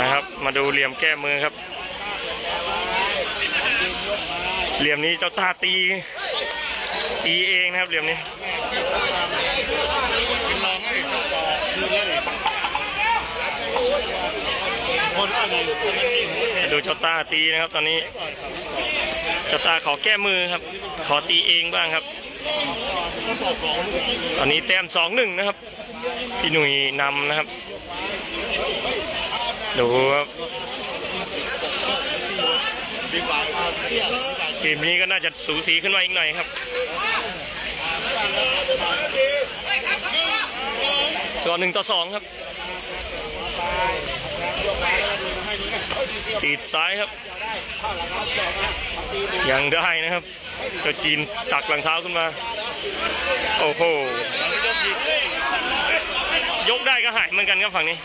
นะครับ มาดูเหลี่ยมแก้มือครับ เหลี่ยมนี้เจ้าตาตีตีเองนะครับเหลี่ยมนี้มาดูเจ้าตาตีนะครับ ตอนนี้เจ้าตาขอแก้มือครับ ขอตีเองบ้างครับ ตอสองตอนนี้แต้มสองหนึ่งนะครับ พี่หนุ่ยนำนะครับ ดูครับดีมนี้ก็น่าจะสูสีขึ้นมาอีกหน่อยครับสกอร์หนึ่งต่อสองครับตีดซ้ายครับ ยังได้นะครับเจ้าจีนตักหลังเท้าขึ้นมา โอ้โห ยกได้ก็หายเหมือนกันครับฝั่งนี้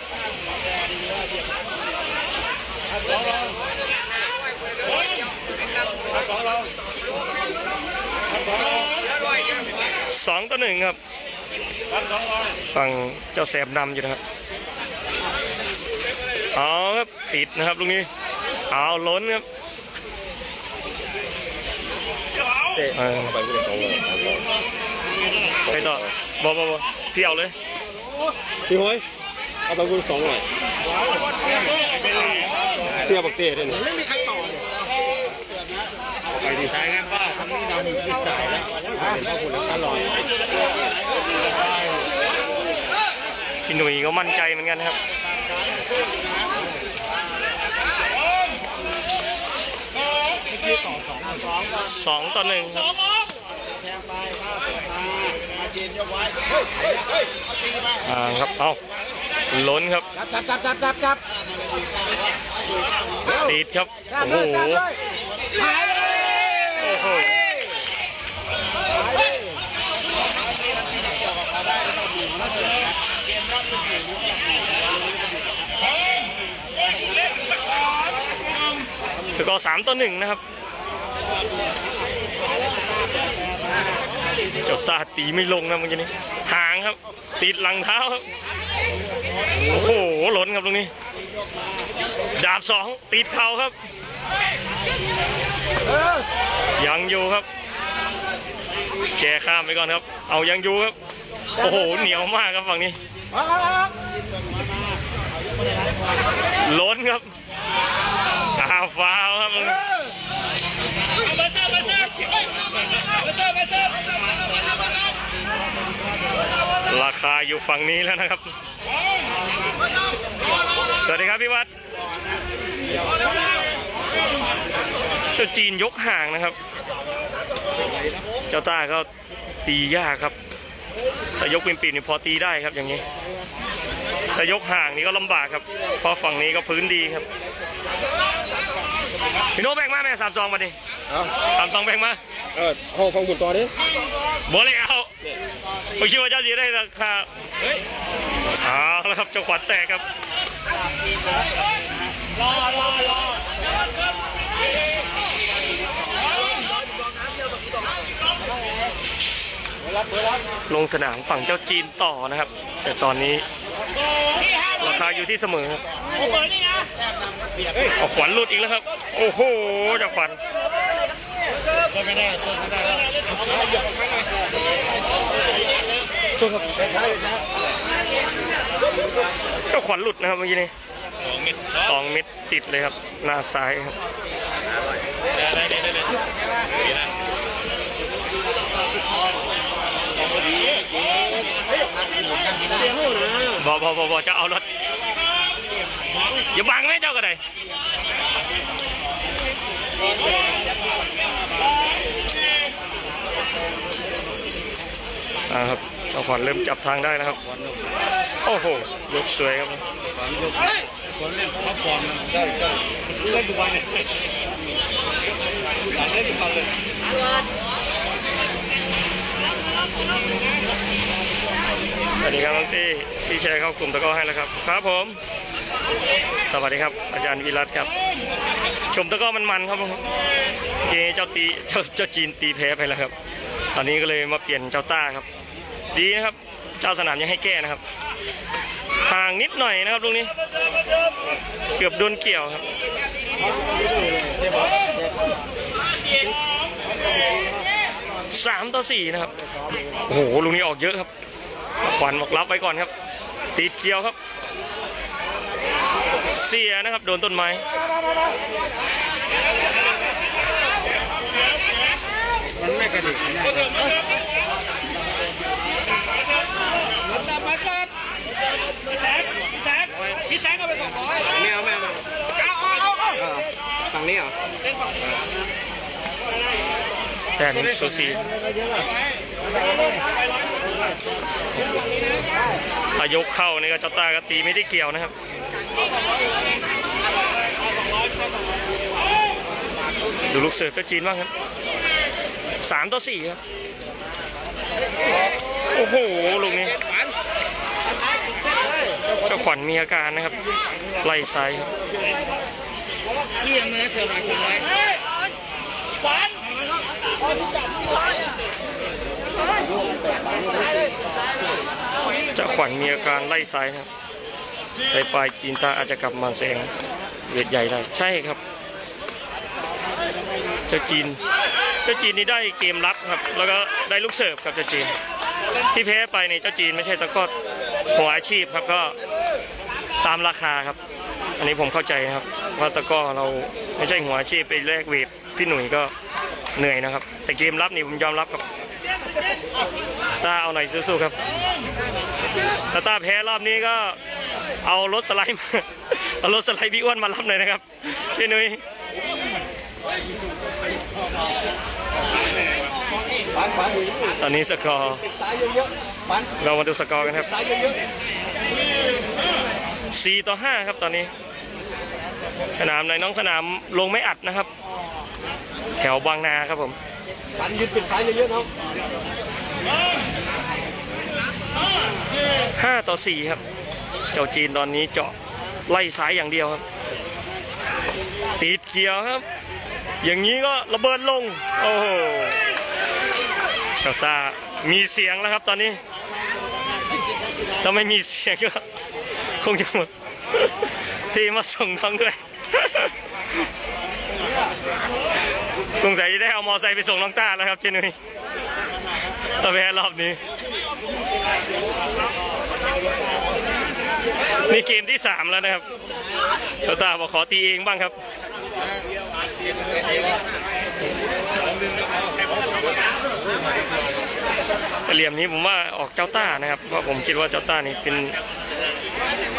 สองต่อหนึ่งครับ ฝั่งเจ้าแสบนำอยู่นะครับ เอาครับติดนะครับลูกนี้ เอาล้นครับไปกูสองเลยสองเลยไปต่อ บอบอบอพี่เอาเลย พี่หอย เอาไปกูสองเลยเสียบักเต้ด้วยนี่ไม่มีใครต่อไปดีใช้กันป้าคำนี้นำอยู่ที่จ่ายแล้วเป็นพ่อคุณอร่อยพี่หนุ่ยก็มั่นใจเหมือนกันนะครับสองต่อหนึ่งครับอ่าครับ เอา ล้นครับจับจับจับจับจับติดครับจับโอ้เลโหยจับเลยหายเลยโอ้โหสกอร์สามต่อหนึ่งนะครับเจ้าตาตีไม่ลงนะเมื่อกี้นี้ห่างครับ ติดหลังเท้าครับ โอ้โหหล้นครับตรงนี้ ดาบสองติดเข่าครับ ยังอยู่ครับ แกข้ามไปก่อนครับ เอายังอยู่ครับ โอ้โห เหนียวมากครับฝั่งนี้ล้นครับอ้าวฟาวครับราคาอยู่ฝั่งนี้แล้วนะครับ สวัสดีครับพี่วัดเจ้าจีนยกห่างนะครับ เจ้าต้าก็ตียากครับ แต่ยกเป็นปีนนี่พอตีได้ครับอย่างนี้ แต่ยกห่างนี่ก็ลำบากครับ เพราะฝั่งนี้ก็พื้นดีครับพี่โน้ตแบ่งมาแม่สามซองมาดิเอาสามซองแบ่งมาเออห้องฟังบุญต่อดิบอเลยเอาผมคิดว่าเจ้าจีได้ราคาเฮ้ย เอาแล้วครับเจ้าขวัญแตกครับลงสนามฝั่งเจ้าจีนต่อนะครับ แต่ตอนนี้ราคาอยู่ที่เสมอครับเอาขวัญหลุดอีกแล้วครับ โอ้โหเจ้าขวัญ เจ้าขวัญหลุดนะครับเมื่อกี้นี้สองเม็ดติดเลยครับหน้าซ้ายครับบอบอบอบอจะเอารถอย่าบังแม่เจ้าก็ได้อ่าครับ เจ้าขวัญเริ่มจับทางได้แล้วครับ โอ้โหยกสวยครับคนเล่นพักผ่อนได้ได้เล่นทุกวันเลยเล่นทุกวันเลยสวัสดีครับน้องตี้พี่แชร์เข้ากลุ่มตะก้อให้แล้วครับครับผม สวัสดีครับ อาจารย์วิรัตครับ ชมตะก้อมันๆครับผมเกเจ้าตีเจ้าเจ้าจีนตีแพ้ไปแล้วครับ ตอนนี้ก็เลยมาเปลี่ยนเจ้าต้าครับ ดีนะครับ เจ้าสนามยังให้แก้นะครับ ห่างนิดหน่อยนะครับลูกนี้ เกือบโดนเกี่ยวครับสามต่อสี่นะครับ โอ้โหลูกนี้ออกเยอะครับขวัญบอกรับไว้ก่อนครับ ติดเกี่ยวครับ เสียนะครับ โดนต้นไม้มันไม่กระดิก นะไม่เอาไม่เอาไม่เอาเออฝั่งนี้เหรอแต่นี่สูสีถ้ายกเข้านี่ก็เจ้าตาก็ตีไม่ได้เกี่ยวนะครับดูลูกเสิร์ฟเจ้าจีนบ้างครับสามต่อสี่ครับ โอ้โห ลูกนี้เจ้า ขวัญมีอาการนะครับ ไล่ไซ้ายครับเจ้าขวัญมีอาการไล่ไซครับไปปลายจีนตาอาจจะกลับมาแซงเวทใหญ่ได้ใช่ครับ เจ้าจีน เจ้าจีนนี่ได้เกมรับครับ แล้วก็ได้ลูกเสิร์ฟครับเจ้าจีน ที่แพ้ไปในยเจ้าจีนไม่ใช่ตะก้อหัวอาชีพครับก็ตามราคาครับ อันนี้ผมเข้าใจนะครับว่าตะก้อเราไม่ใช่หัวอาชีพไปแลกเวทพี่หนุ่ยก็เหนื่อยนะครับ แต่เกมรับนี่ผมยอมรับครับตาเอาหน่อยสู้ๆครับถ้าตาแพ้รอบนี้ก็เอารถสไลด์มาเอารถสไลด์พี่อ้วนมารับหน่อยนะครับเช่หนุ่ย ตอนนี้สกอร์เรามาดูสกอร์กันครับซ้ายเยอะ4ต่อ5ครับตอนนี้ สนามในน้องสนามลงไม่อัดนะครับ แถวบางนาครับผมปันยืนปิดซ้ายเยอะๆเนาะ5ต่อ4ครับ เจ้าจีนตอนนี้เจาะไล่ซ้ายอย่างเดียวครับ ติดเกียวครับ อย่างนี้ก็ระเบิดลง โอ้โห ชาวตามีเสียงแล้วครับตอนนี้ ถ้าไม่มีเสียงก็คงจะหมด ที่มาส่งน้องด้วยสงสัยจะได้เอามอไซค์ไปส่งน้องต้าแล้วครับเจนุยตะแพ้รอบนี้ นี่เกมที่3แล้วนะครับเจ้าตาบอกขอตีเองบ้างครับ เหลี่ยมนี้ผมว่าออกเจ้าต้านะครับเพราะผมคิดว่าเจ้าต้านี่เป็น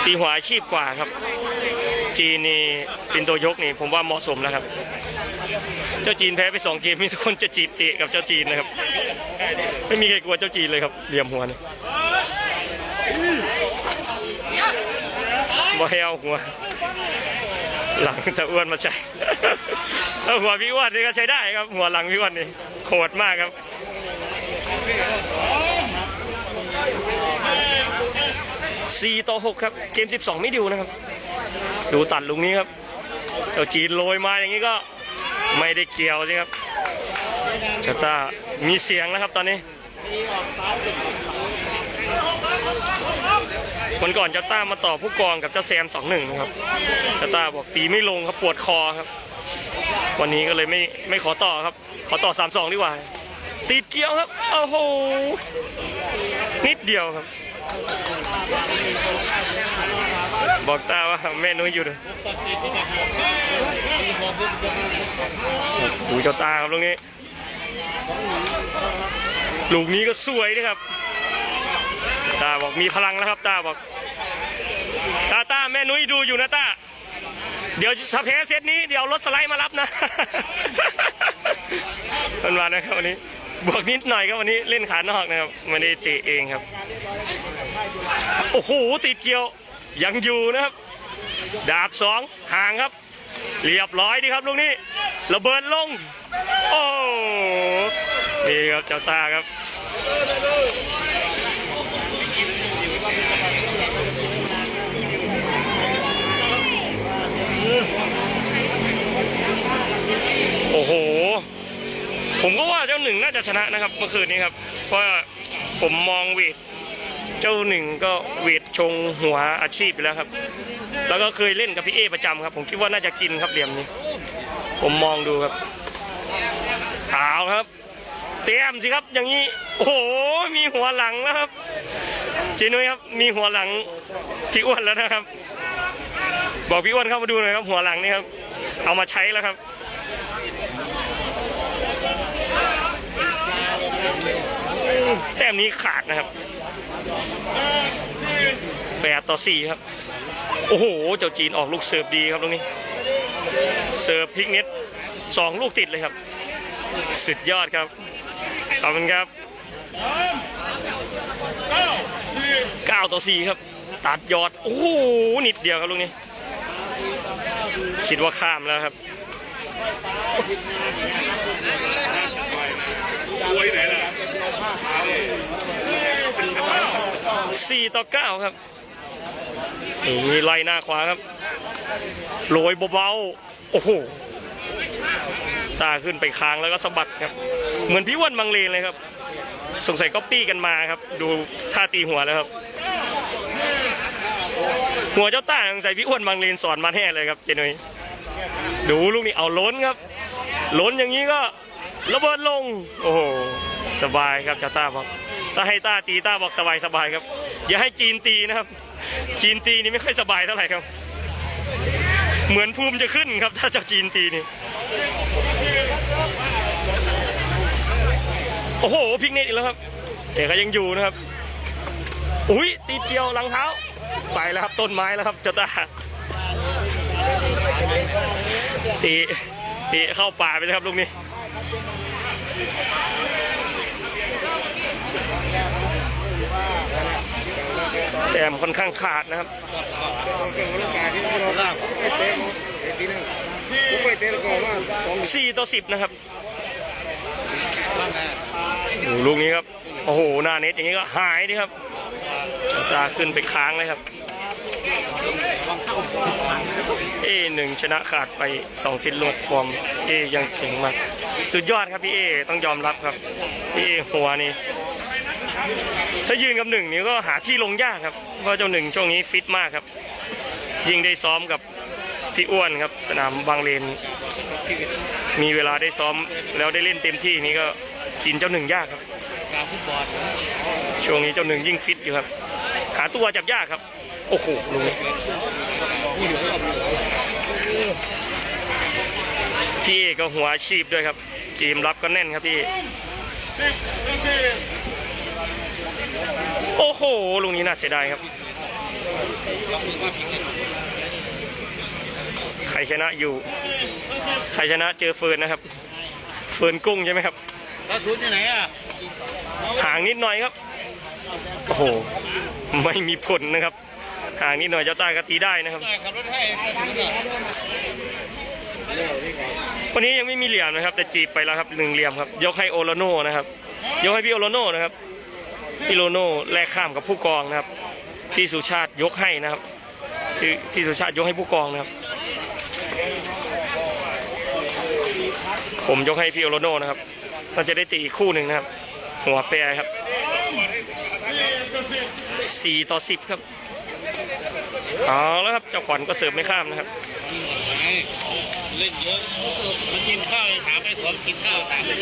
ตีหัวอาชีพกว่าครับ จีนนี่เป็นตัวยกนี่ผมว่าเหมาะสมแล้วครับ เจ้าจีนแพ้ไปสองเกมมีทุกคนจะจีบเตะกับเจ้าจีนนะครับ ไม่มีใครกลัวเจ้าจีนเลยครับเหลี่ยมหัวนี่บ่ให้เอาหัว หลังตะอ้วนมาใช้ หัวพี่อ้วนนี่ก็ใช้ได้ครับ หัวหลังพี่อ้วนนี่โหดมากครับสี่ต่อหกครับ เกม12ไม่ดูนะครับ ดูตัดลุงนี้ครับ เจ้าจีนโรยมาอย่างนี้ก็ไม่ได้เกี่ยวใช่ครับชาตามีเสียงแล้วครับตอนนี้วันก่อนเจ้าต้ามาต่อผู้กองกับเจ้าแซมสองหนึ่งนะครับชาตาบอกตีไม่ลงครับปวดคอครับ วันนี้ก็เลยไม่ไม่ขอต่อครับ ขอต่อสามสองดีกว่าติดเกียวครับโอ้โหนิดเดียวครับ บอกตาว่าแม่นุ้ยอยู่ด้วยดูเจ้าตาครับลูกนี้ ลูกนี้ก็สวยนะครับ ตาบอกมีพลังแล้วครับ ตาบอก ตาตาแม่นุ้ยดูอยู่นะตา เดี๋ยวถ้าแพ้เซตนี้เดี๋ยวรถสไลด์มารับนะมันมานะครับวันนี้บวกนิดหน่อยครับวันนี้เล่นขานอกนะครับไม่ได้เตะเองครับโอ้โหติดเกี่ยวยังอยู่นะครับ ดาบสองห่างครับ เรียบร้อยดีครับลูกนี้ระเบิดลง โอ้นี่ครับเจ้าตาครับ โอ้โห ผมก็ว่าเจ้าหนึ่งน่าจะชนะนะครับเมื่อคืนนี้ครับ เพราะผมมองเวทเจ้าหนึ่งก็เวทชงหัวอาชีพไปแล้วครับ แล้วก็เคยเล่นกับพี่เอประจำครับ ผมคิดว่าน่าจะกินครับเหลี่ยมนี้ ผมมองดูครับเอาครับ เตรียมสิครับ อย่างนี้ โอ้โห มีหัวหลังแล้วครับจีนุ้ยครับ มีหัวหลังพี่อ้วนแล้วนะครับ บอกพี่อ้วนเข้ามาดูหน่อยครับ หัวหลังนี่ครับ เอามาใช้แล้วครับ แต้มนี้ขาดนะครับแปดต่อสี่ครับ โอ้โห เจ้าจีนออกลูกเสิร์ฟดีครับตรงนี้ เสิร์ฟพลิกเน็ตสองลูกติดเลยครับ สุดยอดครับ ขอบคุณครับเก้าต่อสี่ครับ ตัดยอด โอ้โห นิดเดียวครับลูกนี้ คิดว่าข้ามแล้วครับ สี่ต่อเก้าครับนี่ไล่หน้าขวาครับโรยเบาๆ โอ้โห ตาขึ้นไปค้างแล้วก็สะบัดครับ เหมือนพี่วันบางเลนเลยครับ สงสัยก็ปี้กันมาครับ ดูท่าตีหัวแล้วครับ หัวเจ้าต้าสงสัยพี่อ้วนบางเลนสอนมาแน่เลยครับเจนุยดูลูกนี้เอาล้นครับ ล้นอย่างนี้ก็ ระเบิดลง โอ้โห สบายครับจ้าต้าบอกถ้าให้ต้าตีต้าบอกสบายสบายครับ อย่าให้จีนตีนะครับ จีนตีนี่ไม่ค่อยสบายเท่าไหร่ครับ เหมือนภูมิจะขึ้นครับ ถ้าจ้าจีนตีนี่ โอ้โหพิกเนตอีกแล้วครับ แต่ก็ยังอยู่นะครับ อุ้ยตีเกียวหลังเท้า ไปแล้วครับต้นไม้แล้วครับจ้าต้าตีตีเข้าป่าไปเลยครับลูกนี้ แต้มค่อนข้างขาดนะครับสี่ต่อสิบนะครับโอ้โหลูกนี้ครับ โอ้โห หน้าเน็ตอย่างนี้ก็หายดิครับตาขึ้นไปค้างเลยครับ เอหนึ่งชนะขาดไปสองสินลวดฟอร์ม เอยังเก่งมาก สุดยอดครับพี่เอ ต้องยอมรับครับ พี่เอหัวนี่ ถ้ายืนกับหนึ่งนี่ก็หาที่ลงยากครับเพราะเจ้าหนึ่งช่วงนี้ฟิตมากครับ ยิ่งได้ซ้อมกับพี่อ้วนครับ สนามบางเลน มีเวลาได้ซ้อมแล้วได้เล่นเต็มที่นี่ก็กินเจ้าหนึ่งยากครับช่วงนี้เจ้าหนึ่งยิ่งฟิตอยู่ครับ หาตัวจับยากครับ โอ้โหลุงพี่เอกก็หัวชีพด้วยครับ ทีมรับก็แน่นครับพี่ หลุงนี้น่าเสียดายครับ ใครชนะอยู่ ใครชนะเจอเฟิร์นนะครับ เฟิร์นกุ้งใช่ไหมครับแล้วทุนที่ไหนอะห่างนิดหน่อยครับ โอ้โห ไม่มีผลนะครับ ห่างนิดหน่อยเจ้าต้าก็ตีได้นะครับ ขับรถให้วันนี้ยังไม่มีเหลี่ยมนะครับ แต่จีบไปแล้วครับหนึ่งเหลี่ยมครับ ยกให้โอโลโน่นะครับ ยกให้พี่โอโลโน่นะครับ พี่โลโน่แลกข้ามกับผู้กองนะครับ พี่สุชาติยกให้นะครับพี่พี่สุชาติยกให้ผู้กองนะครับ ผมยกให้พี่โอโลโน่นะครับเราจะได้ตีอีกคู่หนึ่งนะครับ หัวแปรครับสี่ต่อสิบครับเอาแล้วครับเจ้าขวัญก็เสิร์ฟไม่ข้ามนะครับเล่นเยอะมันกินข้าวเลยถาม ไอ้ผมกินข้าวถามเลย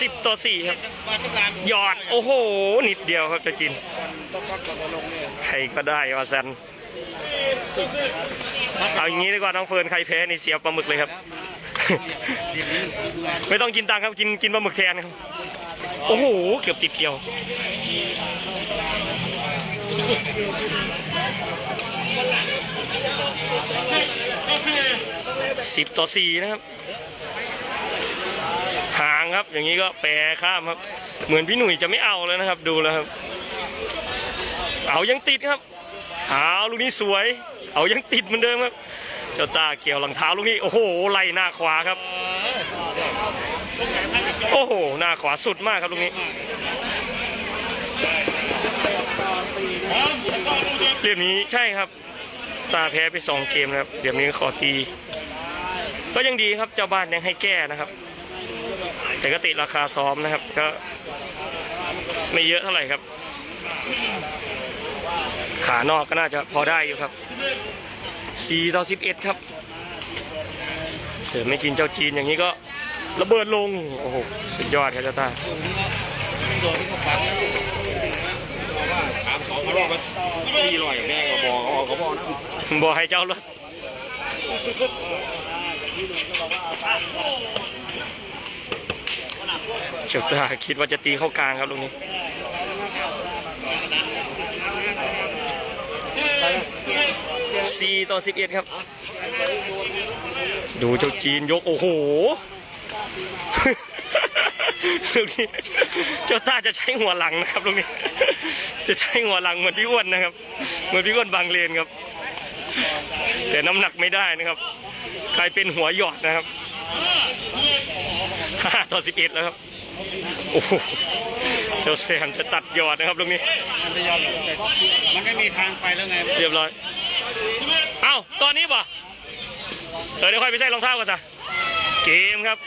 สิบต่อสี่ครับมาต้องการหยอด โอ้โห นิดเดียวครับเจะจิน ใครก็ได้วาซันเอาอย่างนี้ดีกว่าน้องเฟิร์นใครแพ้นี่เสียปลาหมึกเลยครับ ไม่ต้องกินตังค์ครับกินกินปลาหมึกแทนครับ โอ้โห เกือบติดเกี่ยวสิบต่อสี่นะครับ หางครับ อย่างนี้ก็แปรข้ามครับ เหมือนพี่หนุ่ยจะไม่เอาแล้วนะครับ ดูแล้วครับ เอายังติดครับเอาลูกนี้สวย เอายังติดเหมือนเดิมครับ เจ้าตาเกี่ยวหลังเท้าลูกนี้โอ้โหไล่หน้าขวาครับ โอ้โหหน้าขวาสุดมากครับลูกนี้เรียบนี้ใช่ครับ ตาแพ้ไปสองเกมนะครับเดี๋ยวนี้ขอตี ก็ยังดีครับเจ้าบ้านยังให้แก้นะครับ แต่ก็ติดราคาซ้อมนะครับ ก็ไม่เยอะเท่าไหร่ครับ ขานอกก็น่าจะพอได้อยู่ครับ4ต่อ11 ครับ เสริมไม่กินเจ้าจีนอย่างนี้ก็ระเบิดลง โอ้โห สุดยอดครับเจ้าตาโดนที่เขามสองเขารอบมาสี่ร้อยแม่ก็บอกเขาเขาบอกนะบอกให้เจ้ารถ เจ้าตาคิดว่าจะตีเข้ากลางครับลูกนี้สี่ต่อสิบเอ็ดครับ ดูเจ้าจีนยก โอ้โหลูกนี้เจ้าต้าจะใช้หัวหลังนะครับลูกนี้ จะใช้หัวหลังเหมือนพี่อ้วนนะครับ เหมือนพี่อ้วนบางเลนครับ แต่น้ำหนักไม่ได้นะครับกลายเป็นหัวหยอดนะครับห้าต่อสิบเอ็ดแล้วครับ โอ้โหเจ้าแซมจะตัดหยอดนะครับลูกนี้ มันจะยอมหรอมันไม่มีทางไปแล้วไงเรียบร้อย เอ้าตอนนี้ป่ะเออเดี๋ยวค่อยไปใส่รองเท้ากันจ้ะเกมครับ